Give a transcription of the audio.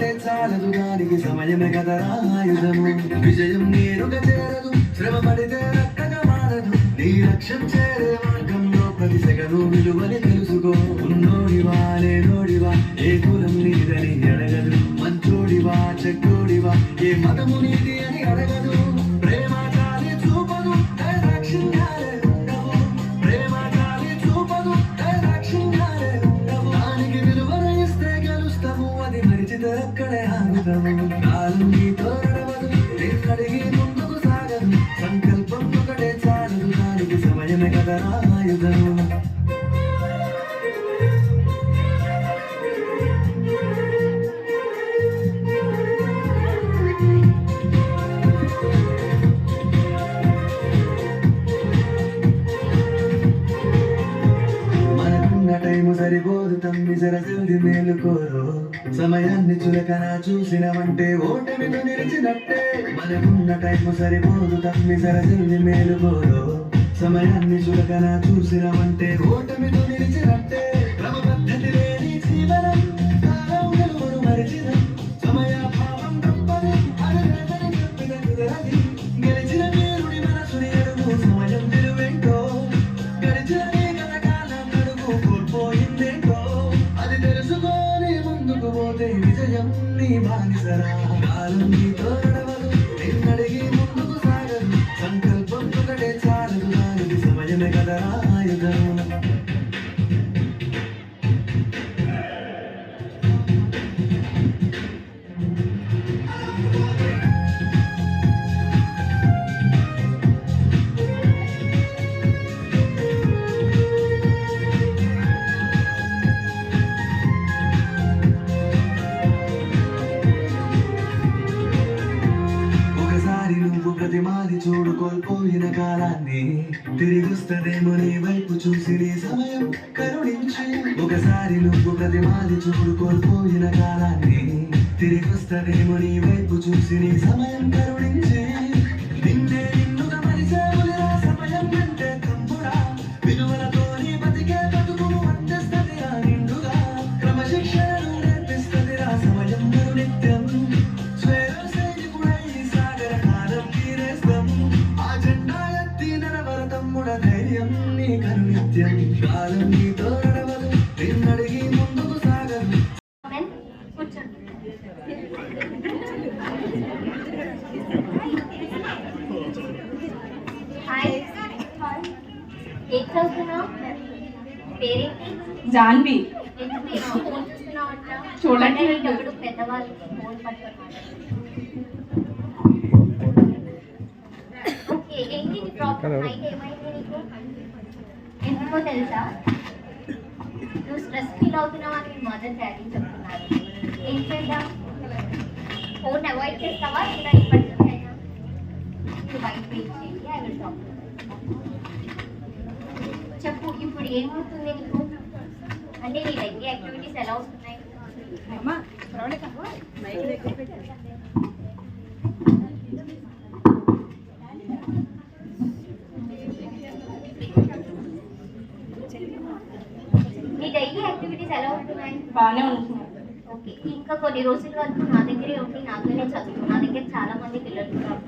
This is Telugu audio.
చాలదు సమయమే కదరా ఆయుధము. విజయం నేరుగా చేరదు శ్రమ పడితే రక్కగా మారదు. నీ లక్ష్యం చేరే మార్గంలో ప్రతి సెగను విలువని తెలుసుకో. ఉన్నోడివా లేనోడివా ఏ కులం నీదని అడగదు. మంచోడివా చెడ్డోడివా Never సరిపోదు తమ్మి సరసల్ది మేలుకోరు. సమయాన్ని చులకన చూసినవంటే ఓటమితో నిలిచినట్టే. మనకున్న టైం సరిపోదు తమ్మి సరసల్ది మేలుకోరు. సమయాన్ని చులకన చూసినవంటే ఓటమితో నిలిచినట్టే. క్రమ పద్ధతి లేదు పోతే విజయం నీ బానిసరా కాలం నీతో నడవదు నిన్నడిగి ముందుకు సాగదు. సంకల్పం ఒకటే చాలదు సమయమే కదరా ప్రతిమాది చూడు కోల్పోయిన కాలాన్ని. తిరిగొస్తదేమో నీ వైపు చూసి నీ సమయం కరుణించి. ఒకసారి నువ్వు ప్రతిమాది చూడు కోల్పోయిన కాలాన్ని. తిరిగొస్తదేమో నీ వైపు చూసి నీ సమయం కరుణించి. ఏం చదువుతున్నావు? పేరేంటి? జాన్వి. ఎందుకు ఇలా ఫోన్ చూస్తున్నావు అంట చూడండి. ఎప్పుడు పెద్దవాళ్ళు ఫోన్ ఓకే ఏంటి నీ ప్రాబ్లం? అయితే ఏమైంది నీకు? ఎందుకో తెలుసా? నువ్వు స్ట్రెస్ ఫీల్ అవుతున్నావు అని మీ మదర్ డాడీ చెప్తున్నారు. ఏం చేద్దాం? ఫోన్ అవాయిడ్ చేస్తావా? లేదా ఇప్పటి నుంచైనా నువ్వు బయట వెయిట్ చేయండి ఐ విల్ టాక్ చెప్పు ఇప్పుడు ఏమవుతుంది నీకు? అంటే నీ డైలీ యాక్టివిటీస్ ఎలా వస్తున్నాయి? నీ డైలీ యాక్టివిటీస్ ఎలా ఉంటున్నాయి? బాగానే ఉంటున్నాను ఓకే. ఇంకా కొన్ని రోజుల వరకు నా దగ్గరే ఉండి నాతోనే చదువు నా దగ్గర చాలా మంది పిల్లలు ఉన్నారు.